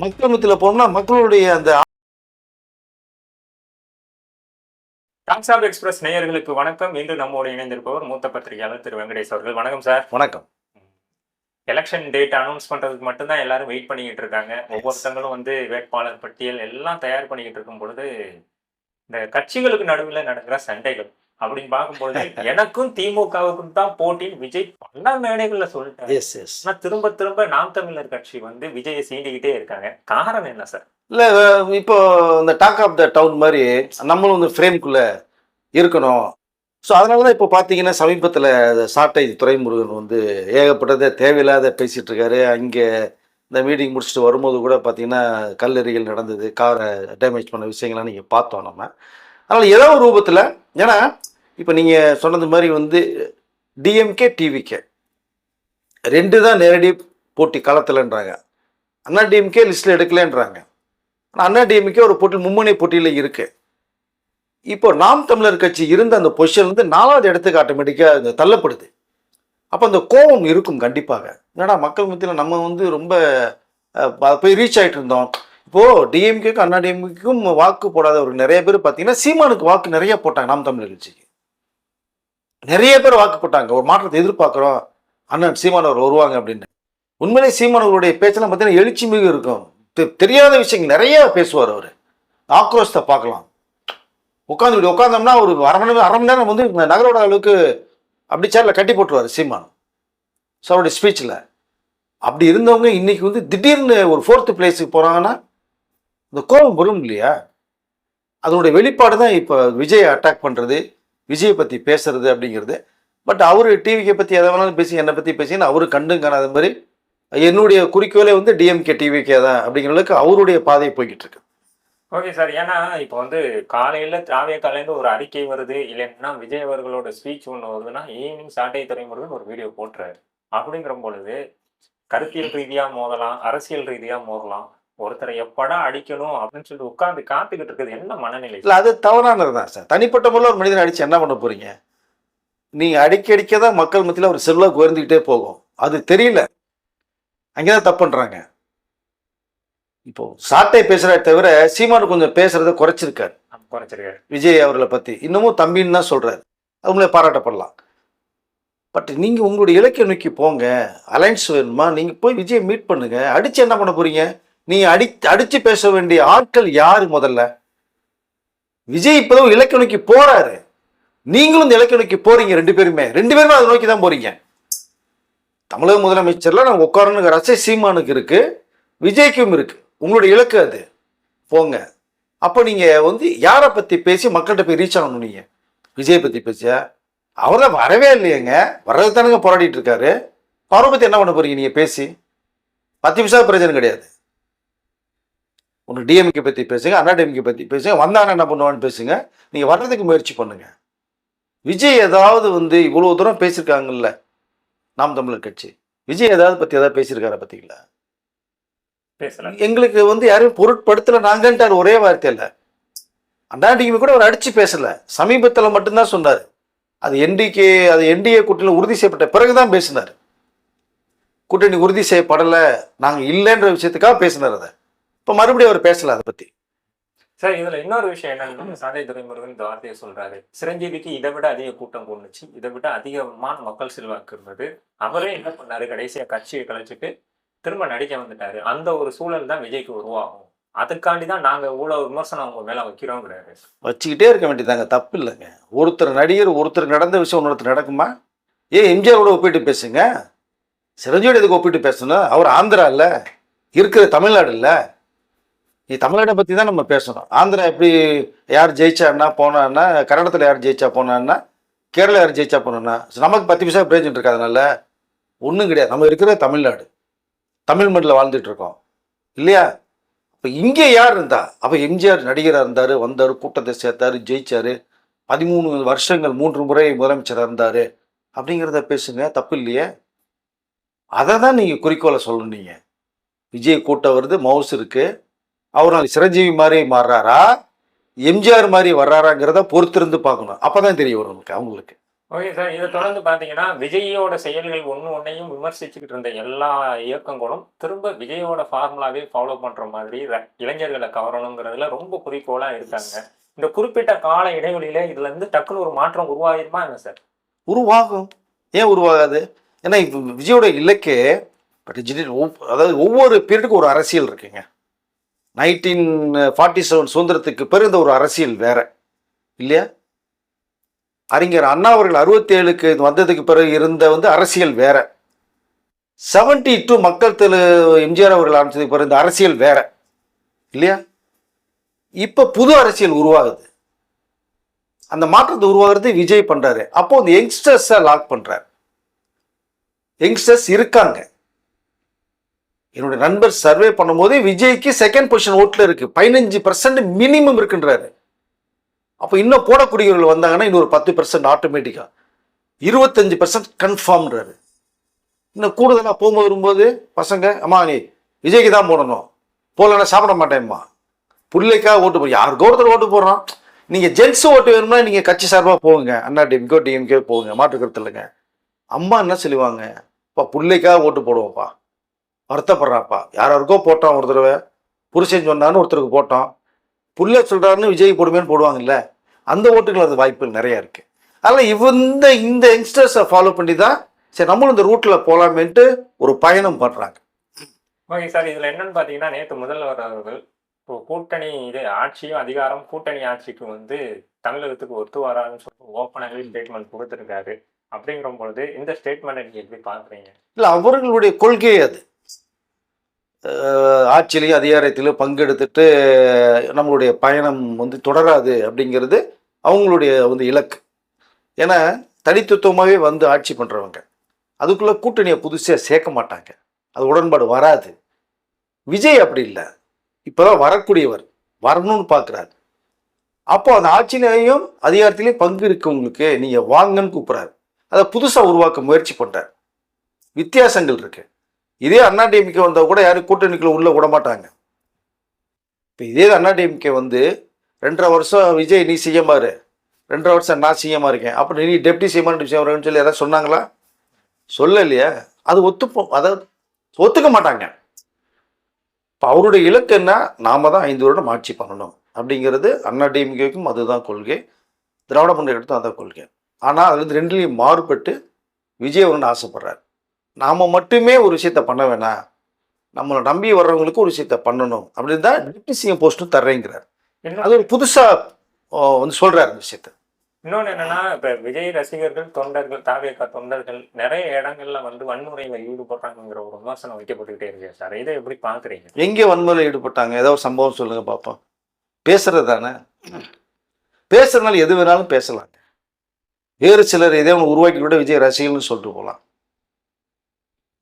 மக்கள் மத்தியில் போனோம்னா மக்களுடைய அந்த டாக்ஸ் ஆஃப் எக்ஸ்பிரஸ் நேயர்களுக்கு வணக்கம். இன்று நம்மோடு இணைந்திருப்பவர் மூத்த பத்திரிகையாளர் திரு வெங்கடேஷ் அவர்கள். வணக்கம் சார். வணக்கம். எலெக்ஷன் டேட் அனௌன்ஸ் பண்றதுக்கு மட்டும்தான் எல்லாரும் வெயிட் பண்ணிக்கிட்டு இருக்காங்க. ஒவ்வொருத்தங்களும் வந்து வேட்பாளர் பட்டியல் எல்லாம் தயார் பண்ணிக்கிட்டு இருக்கும் பொழுது இந்த கட்சிகளுக்கு நடுவில் நடக்கிற சண்டைகள். அப்படின்னு பார்க்கும்பொழுது எனக்கும் திமுகவுக்கும் தான் போட்டின்னு விஜய் பல மேடைகள்ல சொல்லிட்டாரு. ஆனா திரும்ப திரும்ப நாம் தமிழர் கட்சி வந்து விஜயை சீண்டிக்கிட்டே இருக்காங்க. காரணம் என்ன சார் இல்லை இப்போ இந்த டாக் ஆஃப் த டவுன் மாதிரி நம்மளும் இந்த ஃப்ரேம்குள்ளே இருக்கணும். ஸோ அதனால தான் இப்போ பார்த்தீங்கன்னா சமீபத்தில் சாட்டை துரைமுருகன் வந்து ஏகப்பட்டதை தேவையில்லாத பேசிகிட்டு இருக்காரு. அங்கே இந்த மீட்டிங் முடிச்சுட்டு வரும்போது கூட பார்த்தீங்கன்னா கல்லறிகள் நடந்தது காரை டேமேஜ் பண்ண விஷயங்கள்லாம் நீங்கள் பார்த்தோம் நம்ம. அதனால் ஏதோ ஒரு ரூபத்தில் ஏன்னா இப்போ நீங்கள் சொன்னது மாதிரி வந்து டிஎம்கே டிவிகே ரெண்டு தான் நேரடி போட்டி களத்தில்ன்றாங்க. அண்ணா டிஎம்கே லிஸ்ட்டில் எடுக்கலன்றாங்க. ஆனால் அண்ணா டிஎம்கே ஒரு போட்டி மும்முனை போட்டியில் இருக்குது இப்போ நாம் தமிழர் கட்சி இருந்த அந்த பொசிஷன் வந்து நாலாவது இடத்துக்கு ஆட்டோமேட்டிக்காக அது தள்ளப்படுது. அப்போ அந்த கோபம் இருக்கும் கண்டிப்பாக. ஏன்னா மக்கள் மத்தியில் நம்ம வந்து ரொம்ப போய் ரீச் ஆகிட்டு இருந்தோம். இப்போது டிஎம்கேக்கும் அண்ணா டிஎம்கேக்கும் வாக்கு போடாத ஒரு நிறைய பேர் பார்த்தீங்கன்னா சீமானுக்கு வாக்கு நிறைய போட்டாங்க நாம் தமிழர் கட்சிக்கு. நிறைய பேர் வாக்கு போட்டாங்க. ஒரு மாற்றத்தை எதிர்பார்க்குறோம். அண்ணன் சீமானவர் வருவாங்க அப்படின்னு. உண்மையிலே சீமானவருடைய பேச்செல்லாம் பார்த்தீங்கன்னா எழுச்சி மிகு இருக்கும். தெ- தெரியாத விஷயங்கள் நிறைய பேசுவார் அவர். ஆக்ரோஷத்தை பார்க்கலாம். உட்காந்து உட்காந்தோம்னா ஒரு அரை மணி நேரம் அரை மணி நேரம் வந்து இந்த நகரோட அளவுக்கு அப்படி சேரில் கட்டி போட்டுருவார் சீமான். ஸோ அவருடைய ஸ்பீச்சில் அப்படி இருந்தவங்க இன்றைக்கி வந்து திடீர்னு ஒரு ஃபோர்த்து பிளேஸுக்கு போகிறாங்கன்னா இந்த கோபம் வரும் இல்லையா? அதனுடைய வெளிப்பாடு தான் இப்போ விஜய் அட்டாக் பண்ணுறது விஜயை பற்றி பேசுறது அப்படிங்கிறது. பட் அவர் டிவிக்கை பற்றி எதை வேணாலும் பேசி என்னை பற்றி பேசின்னு அவரு கண்டும் காணாத மாதிரி என்னுடைய குறிக்கோளே வந்து டிஎம்கே டிவிக்கே தான் அப்படிங்கிற அளவுக்கு அவருடைய பாதை போய்கிட்டு இருக்கு. ஓகே சார் ஏன்னா இப்போ வந்து காலையில் திராவிய காலையிலேருந்து ஒரு அறிக்கை வருது. இல்லைன்னா விஜய் அவர்களோட ஸ்பீச் ஒன்று வருதுன்னா ஈவினிங் சாட்டை துறைமுருகன் ஒரு வீடியோ போட்டுறாரு. அப்படிங்கிற பொழுது கருத்தியல் ரீதியாக மோதலாம் அரசியல் ரீதியாக மோதலாம். ஒருத்தரை எப்படா அடிக்கணும் அப்படின்னு சொல்லிட்டு உட்கார்ந்து காத்துக்கிட்டு இருக்கிறது என்ன மனநிலை? இல்லை அது தவறானது தான் சார் தனிப்பட்ட முறையில் ஒரு மனிதனை அடித்து என்ன பண்ண போறீங்க? நீங்கள் அடிக்க அடிக்க தான் மக்கள் மத்தியில் ஒரு செல்வாக்கு உயர்ந்துக்கிட்டே போகும். அது தெரியல. அங்கே தான் தப்பு பண்ணுறாங்க இப்போ சாட்டை பேசுகிறத தவிர சீமானு கொஞ்சம் பேசுறத குறைச்சிருக்காரு. குறைச்சிருக்காரு. விஜய் அவர்களை பற்றி இன்னமும் தம்பின்னு தான் சொல்கிறாரு அவங்களே பாராட்டப்படலாம். பட் நீங்கள் உங்களுடைய இலக்கிய நோக்கி போங்க. அலைன்ஸ் வேணுமா? நீங்கள் போய் விஜயை மீட் பண்ணுங்க. அடித்து என்ன பண்ண போறீங்க? நீங்கள் அடி அடித்து பேச வேண்டிய ஆட்கள் யார் முதல்ல? விஜய் இப்போதான் இலக்கு நோக்கி போறாரு. நீங்களும் இந்த இலக்கு நோக்கி போறீங்க ரெண்டு பேருமே. ரெண்டு பேருமே அதை நோக்கி தான் போறீங்க. தமிழக முதலமைச்சர்ல நான் உட்காரணுங்கிற ரசை சீமானுக்கு இருக்கு. விஜய்க்கும் இருக்கு. உங்களுடைய இலக்கு அது. போங்க. அப்போ நீங்க வந்து யாரை பத்தி பேசி மக்கள்கிட்ட போய் ரீச் ஆகணும் நீங்க? விஜய் பத்தி பேசியா? அவர் தான் வரவே இல்லையேங்க. வர்றது தானுங்க போராடிட்டு இருக்காரு. அவரை பத்தி என்ன பண்ண போறீங்க நீங்க பேசி? பத்து நிமிஷம் பிரச்சனை கிடையாது. ஒன்று டிஎம்கே பத்தி பேசுங்க அண்ணா டிஎம்கே பத்தி பேசுங்க வந்தாங்க என்ன பண்ணுவான்னு பேசுங்க நீங்க வர்றதுக்கு முயற்சி பண்ணுங்க. விஜய் ஏதாவது வந்து இவ்வளவு தூரம் பேசியிருக்காங்கல்ல நாம் தமிழர் கட்சி. விஜய் ஏதாவது பத்தி ஏதாவது பேசியிருக்காரா பார்த்தீங்களா எங்களுக்கு வந்து யாரையும் பொருட்படுத்தல நாங்கன்ட்டார் ஒரே வார்த்தையில். அண்ணாடிக்குமே கூட அவர் அடிச்சு பேசல சமீபத்தில் மட்டும்தான் சொன்னார். அது என்டிகே அது என்டிஏ கூட்டணியில் உறுதி செய்யப்பட்ட பிறகுதான் பேசினார். கூட்டணி உறுதி செய்யப்படலை நாங்கள் இல்லைன்ற விஷயத்துக்காக பேசினார் அதை. இப்போ மறுபடியும் அவர் பேசல அதை பற்றி சார் இதுல இன்னொரு விஷயம் என்னன்னா சாலை துறைமுருகன் இந்த வார்த்தையை சொல்றாரு. சிரஞ்சீவிக்கு இதை விட அதிக கூட்டம் கொண்டுச்சு இதை விட அதிகமான மக்கள் செல்வாக்கு இருந்தது. அவரே என்ன பண்ணாரு? கடைசியா கட்சியை கழிச்சிட்டு திரும்ப நடிக்க வந்துட்டாரு. அந்த ஒரு சூழல் தான் விஜய்க்கு உருவாகும். அதுக்காண்டி தான் நாங்க இவ்வளவு விமர்சனம் அவங்க மேல வைக்கிறோங்கிறாரு. வச்சுக்கிட்டே இருக்க வேண்டியதாங்க தப்பு இல்லைங்க. ஒருத்தர் நடிகர் ஒருத்தர் நடந்த விஷயம் இன்னொருத்தர் நடக்குமா? ஏன் எம்ஜிஆரோட ஒப்பிட்டு பேசுங்க? சிரஞ்சீவியோட எதுக்கு ஒப்பிட்டு பேசணும்? அவர் ஆந்திரா இல்லை இருக்கிற தமிழ்நாடு இல்லை நீ தமிழ்நாட்டை பற்றி தான் நம்ம பேசணும். ஆந்திரா எப்படி யார் ஜெயிச்சான்னா போனான்னா கன்னடத்தில் யார் ஜெயிச்சா போனான்னா கேரளா யார் ஜெயிச்சா போனான்னா நமக்கு பத்து பைசா பிரயோஜனம் இருக்காதனால ஒன்றும் கிடையாது. நம்ம இருக்கிற தமிழ்நாடு. தமிழ் மண்ணில் வாழ்ந்துட்டு இருக்கோம். இல்லையா? இப்போ இங்கே யார் இருந்தா? அப்போ எம்ஜிஆர் நடிகராக இருந்தார் வந்தார் கூட்டத்தை சேர்த்தார் ஜெயிச்சார் பதிமூணு வருஷங்கள் மூன்று முறை முதலமைச்சராக இருந்தார் அப்படிங்கிறத பேசுங்க. தப்பு இல்லையே? அதை தான் நீங்கள் குறிக்கோளை சொல்லணும் நீங்கள் விஜய் கூட்டம் வருது மவுஸ் இருக்குது அவர் சிரஞ்சீவி மாதிரி மாறுறாரா? எம்ஜிஆர் மாதிரி வர்றாராங்கிறத பொறுத்திருந்து பார்க்கணும். அப்போ தான் தெரிய வரும் உங்களுக்கு அவங்களுக்கு. ஓகே சார் இதை தொடர்ந்து பார்த்தீங்கன்னா விஜயோட செயல்கள் ஒன்று ஒன்றையும் விமர்சிச்சுக்கிட்டு இருந்த எல்லா இயக்கங்களும் திரும்ப விஜயோட ஃபார்முலாவே ஃபாலோ பண்ற மாதிரி இளைஞர்களை கவரணுங்கிறதுல ரொம்ப குறிக்கோளா இருக்காங்க. இந்த குறிப்பிட்ட கால இடைவெளியில இதுல இருந்து டக்குன்னு ஒரு மாற்றம் உருவாயிருமா என்ன சார்? உருவாகும். ஏன் உருவாகாது? ஏன்னா இப்போ விஜயோட இலக்கே பட் அதாவது ஒவ்வொரு பீரியடுக்கும் ஒரு அரசியல் இருக்குங்க. நைன்டீன் ஃபார்ட்டி செவன் சுதந்திரத்துக்கு பிறகு இந்த ஒரு அரசியல் வேற. இல்லையா? அறிஞர் அண்ணா அவர்கள் அறுபத்தி ஏழுக்கு வந்ததுக்கு பிறகு இருந்த வந்து அரசியல் வேற. செவன்டி டூ மக்கள் தெரு எம்ஜிஆர் அவர்கள் ஆரம்பிச்சதுக்கு பிறகு இந்த அரசியல் வேற. இல்லையா? இப்போ புது அரசியல் உருவாகுது. அந்த மாற்றத்தை உருவாகிறது விஜய் பண்ணுறாரு அப்போ இந்த யங்ஸ்டர்ஸை லாக் பண்ணுறாரு யங்ஸ்டர்ஸ் இருக்காங்க. என்னுடைய நண்பர் சர்வே பண்ணும்போது விஜய்க்கு செகண்ட் பொசிஷன் ஓட்டில் இருக்கு. பதினஞ்சு பர்சன்ட் மினிமம் இருக்குன்றாரு. அப்போ இன்னும் போடக்கூடியவர்கள் வந்தாங்கன்னா இன்னொரு பத்து பர்சன்ட் ஆட்டோமேட்டிக்காக இருபத்தஞ்சு பர்சன்ட் கன்ஃபார்ம்ன்றாரு இன்னும் கூடுதலாக போகும்போது வரும்போது பசங்க அம்மா நீ விஜய்க்கு தான் போடணும். போகலன்னா சாப்பிட மாட்டேன்ம்மா பிள்ளைக்காக ஓட்டு போடுறோம் யாருக்கோ ஒருத்தர் ஓட்டு போடுறோம் நீங்கள் ஜென்ஸ் ஓட்டு வேணும்னா நீங்கள் கட்சி சார்பாக போகுங்க அண்ணா டிஎம்கே டிஎம்கே போகுங்க மாற்று கருத்து இல்லைங்க. அம்மா என்ன சொல்லுவாங்க? அப்பா பிள்ளைக்காக ஓட்டு போடுவோம்ப்பா. வருத்தப்படுறாப்பா. யாராருக்கோ போட்டோம் ஒரு தடவை. புருஷன் சொன்னான்னு ஒருத்தருக்கு போட்டோம் புள்ள சொல்றாருன்னு விஜய் போடுவேன்னு போடுவாங்கல்ல. அந்த ஓட்டுகள் அது வாய்ப்புகள் நிறைய இருக்கு. அதனால இவந்த இந்த யங்ஸ்டர்ஸை ஃபாலோ பண்ணி தான் சரி நம்மளும் இந்த ரூட்ல போலாமேன்ட்டு ஒரு பயணம் பண்றாங்க. ஓகே சார் இதுல என்னன்னு பாத்தீங்கன்னா நேற்று முதல்வர் அவர்கள் இப்போ கூட்டணி இது ஆட்சியும் அதிகாரம் கூட்டணி ஆட்சிக்கு வந்து தமிழகத்துக்கு ஒத்து வராதுன்னு சொல்லி ஓப்பனாகவே ஸ்டேட்மெண்ட் கொடுத்துருக்காரு. அப்படிங்கிற பொழுது இந்த ஸ்டேட்மெண்ட்டை நீங்க எப்படி பாக்குறீங்க இல்லை அவர்களுடைய கொள்கை அது. ஆட்சியிலையும் அதிகாரத்திலும் பங்கெடுத்துட்டு நம்மளுடைய பயணம் வந்து தொடராது அப்படிங்கிறது அவங்களுடைய வந்து இலக்கு. ஏன்னா தனித்துவமாகவே வந்து ஆட்சி பண்ணுறவங்க அதுக்குள்ளே கூட்டணியை புதுசாக சேர்க்க மாட்டாங்க. அது உடன்பாடு வராது. விஜய் அப்படி இல்லை. இப்போதான் வரக்கூடியவர் வரணும்னு பார்க்குறாரு அப்போ அந்த ஆட்சியிலையும் அதிகாரத்திலையும் பங்கு இருக்கவங்களுக்கு நீங்கள் வாங்கன்னு கூப்பிட்றாரு. அதை புதுசாக உருவாக்க முயற்சி பண்ணுறார் வித்தியாசங்கள் இருக்குது இதே அண்ணா டிஎம்கே வந்தால் கூட யாரும் கூட்டணிக்குள்ள உள்ளே விட மாட்டாங்க. இப்போ இதே அண்ணா டிஎம்கே வந்து ரெண்டரை வருஷம் விஜய் நீ சிஎம்மாரு ரெண்டரை வருஷம் நான் செய்யமா இருக்கேன். அப்போ நீ டெப்டி செய்யமா செய்யறேன்னு சொல்லி யாராவது சொன்னாங்களா? சொல்லலையே. அது ஒத்துப்போம். அதாவது ஒத்துக்க மாட்டாங்க. இப்போ அவருடைய இலக்கு என்ன? நாம தான் ஐந்து வருடம் ஆட்சி பண்ணணும். அப்படிங்கிறது அண்ணா டிஎம்கேக்கும் அதுதான் கொள்கை. திராவிட முன்னேற்றத்தும் அதான் கொள்கை. ஆனால் அதுலேருந்து ரெண்டுலேயும் மாறுபட்டு விஜய் ஒன்று ஆசைப்படுறாரு. நாம் மட்டுமே ஒரு விஷயத்த பண்ண வேணாம் நம்மளை நம்பி வர்றவங்களுக்கு ஒரு விஷயத்த பண்ணணும். அப்படின்னு தான் டிப்டி சிஎம் போஸ்ட்டும் தர்றேங்கிறார். அது ஒரு புதுசாக வந்து சொல்கிறார் அந்த விஷயத்த. இன்னொன்னு என்னன்னா இப்ப விஜய் ரசிகர்கள் தொண்டர்கள் தாவேக்கா தொண்டர்கள் நிறைய இடங்கள்ல வந்து வன்முறையில ஈடுபடுறாங்கிற ஒரு விமர்சனம் வைக்கப்பட்டுக்கிட்டே இருக்கு சார். இதை எப்படி பாக்குறீங்க? எங்கே வன்முறையில் ஈடுபட்டாங்க? ஏதோ ஒரு சம்பவம் சொல்லுங்க பார்ப்போம் பேசுறது தானே? பேசுறதுனால எது வேணாலும் பேசலாங்க வேறு சிலர் இதே ஒன்று உருவாக்கி கூட விஜய் ரசிகர்கள்னு சொல்லிட்டு போகலாம்.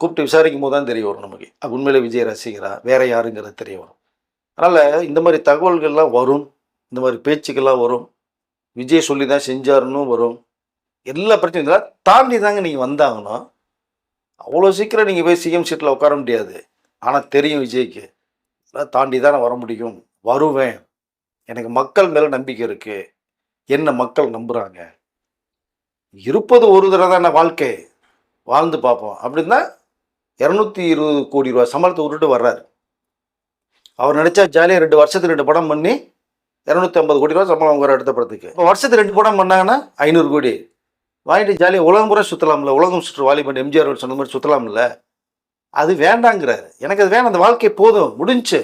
கூப்பிட்டு விசாரிக்கும் போது தான் தெரிய வரும் நமக்கு. அது உண்மையிலே விஜய் ரசிகரா? வேற யாருங்கிறது தெரிய வரும். அதனால் இந்த மாதிரி தகவல்கள்லாம் வரும். இந்த மாதிரி பேச்சுக்கள்லாம் வரும். விஜய் சொல்லி தான் செஞ்சாருன்னு வரும். எல்லா பிரச்சனையும் இதெல்லாம் தாண்டி தாங்க நீங்கள் வந்தாங்கன்னா அவ்வளோ சீக்கிரம் நீங்கள் போய் சிஎம் சீட்டில் உட்கார முடியாது. ஆனால் தெரியும் விஜய்க்கு. இதெல்லாம் தாண்டி தான் நான் வர முடியும். வருவேன். எனக்கு மக்கள் மேலே நம்பிக்கை இருக்குது என்ன மக்கள் நம்புகிறாங்க இருப்பது ஒரு தடவை தானே வாழ்க்கை. வாழ்ந்து பார்ப்போம். அப்படின்னா இரநூத்தி இருபது கோடி ரூபா சம்பளத்தை விட்டுட்டு வர்றாரு. அவர் நினைச்சா ஜாலியாக ரெண்டு வருஷத்துக்கு ரெண்டு படம் பண்ணி இரநூத்தி ஐம்பது கோடி ரூபா சம்பளம் அவங்க அடுத்த படத்துக்கு. இப்போ வருஷத்துக்கு ரெண்டு படம் பண்ணாங்கன்னா ஐநூறு கோடி. வாங்கிட்டு ஜாலியாக உலகம் பூரா சுற்றலாம்ல உலகம் சுற்று வாலிபன் எம்ஜிஆர் சொன்ன மாதிரி சுற்றலாம்ல அது வேண்டாங்கிறாரு. எனக்கு அது வேணாம். அந்த வாழ்க்கை போதும். முடிஞ்சு.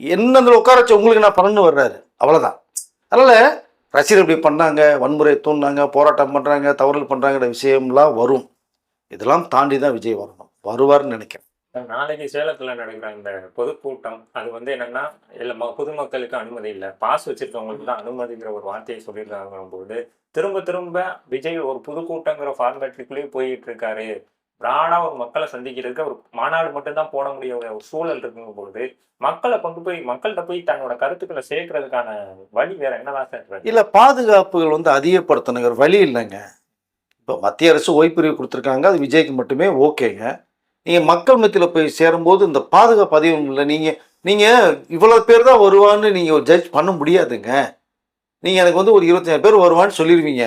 என்ன அதில் உட்கார வச்சு உங்களுக்கு நான் பண்ணணும்னு வர்றாரு. அவ்வளோதான் அதனால் ரசிகர் இப்படி பண்ணாங்க. வன்முறை தூண்டினாங்க. போராட்டம் பண்ணுறாங்க தவறுகள் பண்ணுறாங்கிற விஷயம்லாம் வரும். இதெல்லாம் தாண்டி தான் விஜய் வரணும். வருவார்னு நினைக்கிறேன். நாளைக்கு சேலத்துல நடக்கிற இந்த பொதுக்கூட்டம் அது வந்து என்னன்னா இல்ல பொதுமக்களுக்கு அனுமதி இல்லை. பாஸ் வச்சிருக்கவங்களுக்கு தான் அனுமதிங்கிற ஒரு வார்த்தையை சொல்லியிருக்காங்க போது திரும்ப திரும்ப விஜய் ஒரு பொதுக்கூட்டங்கிற ஃபார்மேட்டுக்குள்ளேயே போயிட்டு இருக்காரு பிராடா ஒரு மக்களை சந்திக்கிறதுக்கு ஒரு மாநாடு மட்டும்தான் போட முடிய ஒரு சூழல் இருக்குங்கும் பொழுது மக்களை கொண்டு போய் மக்கள்கிட்ட போய் தன்னோட கருத்துக்களை சேர்க்கறதுக்கான வழி வேற என்னதான் சார்? இல்லை பாதுகாப்புகள் வந்து அதிகப்படுத்தணுங்கிற வழி இல்லைங்க. இப்போ மத்திய அரசு ஓய்வுப்பிரிவு கொடுத்துருக்காங்க அது விஜய்க்கு மட்டுமே ஓகேங்க. நீங்கள் மக்கள் மத்தியில் போய் சேரும்போது இந்த பாதுகாப்பு அதிகம் இல்லை நீங்கள் நீங்கள் இவ்வளோ பேர் தான் வருவான்னு நீங்கள் ஜட்ஜ் பண்ண முடியாதுங்க. நீங்கள் எனக்கு வந்து ஒரு இருபத்தஞ்சாயிரம் பேர் வருவான்னு சொல்லிடுவீங்க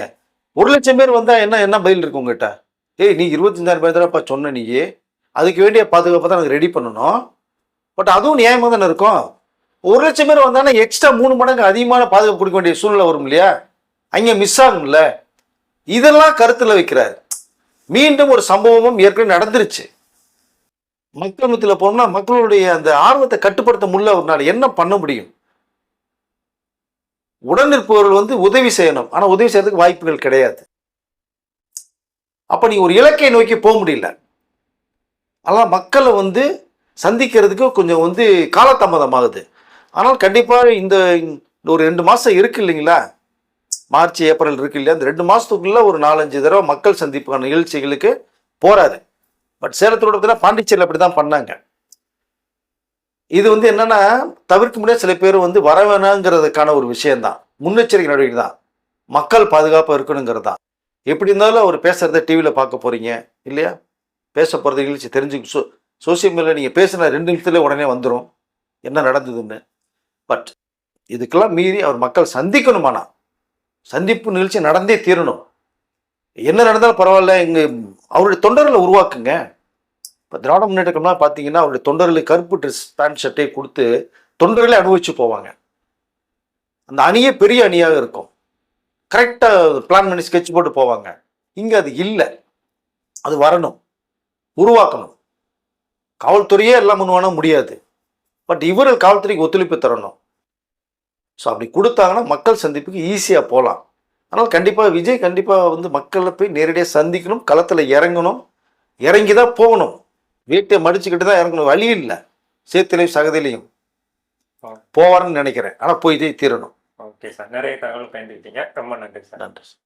ஒரு லட்சம் பேர் வந்தால் என்ன என்ன பதில் இருக்கு உங்ககிட்ட? ஏய் நீ இருபத்தஞ்சாயிரம் பேர் தானப்பா சொன்ன நீ. அதுக்கு வேண்டிய பாதுகாப்பை தான் எனக்கு ரெடி பண்ணணும். பட் அதுவும் நியாயமாக தானே இருக்கும்? ஒரு லட்சம் பேர் வந்தாங்கன்னா எக்ஸ்ட்ரா மூணு மடங்கு அதிகமான பாதுகாப்பு கொடுக்க வேண்டிய சூழ்நிலை வரும் இல்லையா அங்கே மிஸ் ஆகும்ல. இதெல்லாம் கருத்தில் வைக்கிறார். மீண்டும் ஒரு சம்பவமும் ஏற்கனவே நடந்துருச்சு. மக்கள் மத்தியில் போனோம்னா மக்களுடைய அந்த ஆர்வத்தை கட்டுப்படுத்த முடியல அவர்னால. என்ன பண்ண முடியும்? உடனிருப்பவர்கள் வந்து உதவி செய்யணும். ஆனால் உதவி செய்யறதுக்கு வாய்ப்புகள் கிடையாது. அப்போ நீ ஒரு இலக்கை நோக்கி போக முடியல. ஆனால் மக்களை வந்து சந்திக்கிறதுக்கு கொஞ்சம் வந்து காலதாமதமாகுது. ஆனால் கண்டிப்பாக இந்த ஒரு ரெண்டு மாதம் இருக்கு இல்லைங்களா? மார்ச் ஏப்ரல் இருக்கு இல்லையா? அந்த ரெண்டு மாதத்துக்குள்ளே ஒரு நாலஞ்சு தடவை மக்கள் சந்திப்புக்கான நிகழ்ச்சிகளுக்கு போறாரு. பட் சேலத்தோட பார்த்தீங்கன்னா பாண்டிச்சேரியில் அப்படி தான் பண்ணாங்க. இது வந்து என்னென்னா தவிர்க்க முடியாத சில பேர் வந்து வர வேணாங்கிறதுக்கான ஒரு விஷயந்தான் முன்னெச்சரிக்கை நடவடிக்கை தான். மக்கள் பாதுகாப்பாக இருக்கணுங்கிறது தான் எப்படி இருந்தாலும் அவர் பேசுகிறத டிவியில் பார்க்க போகிறீங்க இல்லையா? பேச போகிறது நிகழ்ச்சி தெரிஞ்சு சோ சோசியல் மீடியாவில் நீங்கள் பேசின ரெண்டு நிமிஷத்துல உடனே வந்துடும் என்ன நடந்ததுன்னு. பட் இதுக்கெல்லாம் மீறி அவர் மக்கள் சந்திக்கணுமானா? சந்திப்பு நிகழ்ச்சி நடந்தே தீரணும். என்ன நடந்தாலும் பரவாயில்ல இங்கே அவருடைய தொண்டர்களை உருவாக்குங்க. இப்போ திராவிட முன்னேற்ற பார்த்தீங்கன்னா அவருடைய தொண்டர்களுக்கு கருப்பு ட்ரெஸ் பேண்ட் ஷர்ட்டை கொடுத்து தொண்டர்களே அனுபவிச்சு போவாங்க. அந்த அணியே பெரிய அணியாக இருக்கும். கரெக்டாக பிளான் பண்ணி ஸ்கெட்ச் போட்டு போவாங்க. இங்கே அது இல்லை. அது வரணும். உருவாக்கணும். காவல்துறையே எல்லாம் பண்ணுவானா முடியாது. பட் இவர்கள் காவல்துறைக்கு ஒத்துழைப்பு தரணும். ஸோ அப்படி கொடுத்தாங்கன்னா மக்கள் சந்திப்புக்கு ஈஸியாக போகலாம். ஆனால் கண்டிப்பாக விஜய் கண்டிப்பாக வந்து மக்களை போய் நேரடியாக சந்திக்கணும் களத்தில் இறங்கணும் இறங்கி தான் போகணும். வீட்டை மடிச்சுக்கிட்டு தான் இறங்கணும். வழி இல்லை. சேத்திலையும் சகதிலையும் போவார்னு நினைக்கிறேன். ஆனால் போய் தீரணும். Okay sir. நிறைய தகவல் பயந்துக்கிட்டீங்க ரொம்ப நன்றி சார். நன்றி